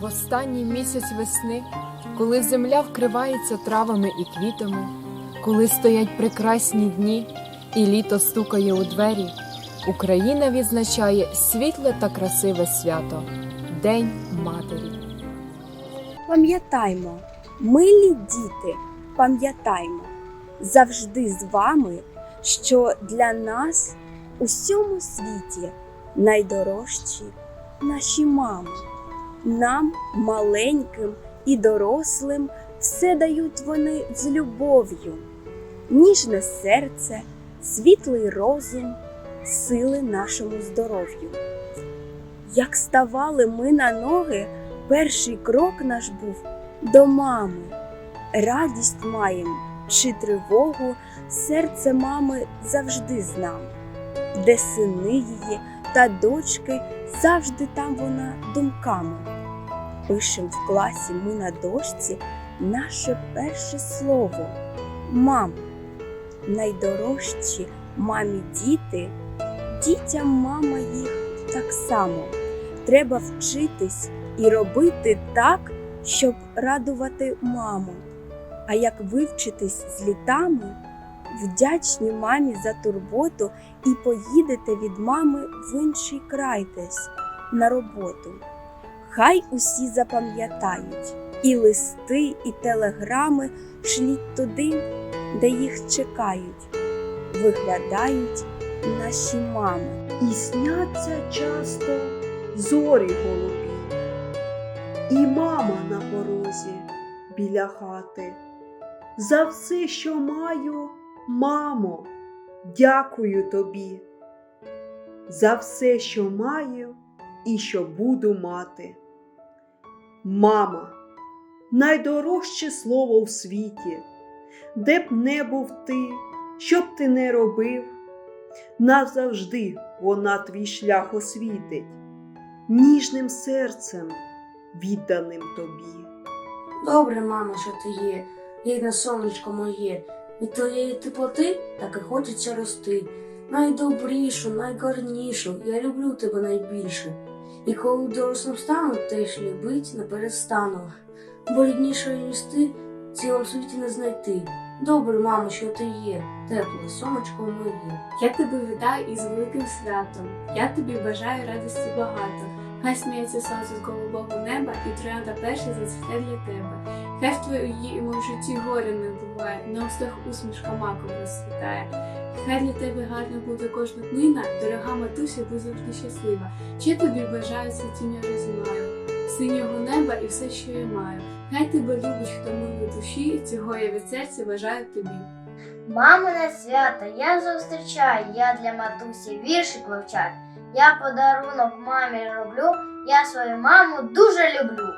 В останній місяць весни, коли земля вкривається травами і квітами, коли стоять прекрасні дні і літо стукає у двері, Україна відзначає світле та красиве свято День Матері. Пам'ятаймо, милі діти, пам'ятаймо завжди з вами, що для нас у всьому світі найдорожчі наші мами. Нам, маленьким і дорослим, все дають вони з любов'ю, ніжне серце, світлий розум, сили нашому здоров'ю. Як ставали ми на ноги, перший крок наш був до мами. Радість маєм чи тривогу, серце мами завжди з нами, де сини її та дочки, завжди там вона думками. Пишем в класі ми на дошці наше перше слово мам. Найдорожчі мамі діти, дітям мама їх так само. Треба вчитись і робити так, щоб радувати маму. А як вивчитись з літами, вдячні мамі за турботу і поїдете від мами в інший край десь на роботу. Хай усі запам'ятають і листи, і телеграми шліть туди, де їх чекають, виглядають наші мами. І сняться часто зорі голубі, і мама на порозі біля хати. За все, що маю, мамо, дякую тобі. За все, що маю і що буду мати. Мама, найдорожче слово в світі, де б не був ти, що б ти не робив, назавжди вона твій шлях освітить, ніжним серцем відданим тобі. Добре, мамо, що ти є, рідне сонечко моє. Від твоєї теплоти так і хочеться рости. Найдобрішу, найгарнішу, я люблю тебе найбільше. І коли дорослим стану, теж любить не перестану. Бо ріднішої ніж ти в цілому світі не знайти. Добре, мамо, що ти є, тепле сонечко моє. Я тебе вітаю із великим святом. Я тобі бажаю радості багато. Хай сміється сонце з голубого неба, і троянда перша зацвіте для тебе. Хай в твоїм житті горя не буває, на устах усмішка маком розцвітає. Хай для тебе гарна буде кожна днина, дорога матуся, будь завжди щаслива. Ще тобі бажаю цвітіння розмаю, синього неба і все, що я маю. Хай тебе любить, хто милий душі, цього я від серця бажаю тобі. Мамине свято я зустрічаю, я для матусі віршик вивчаю. Я подарунок мамі роблю, я свою маму дуже люблю.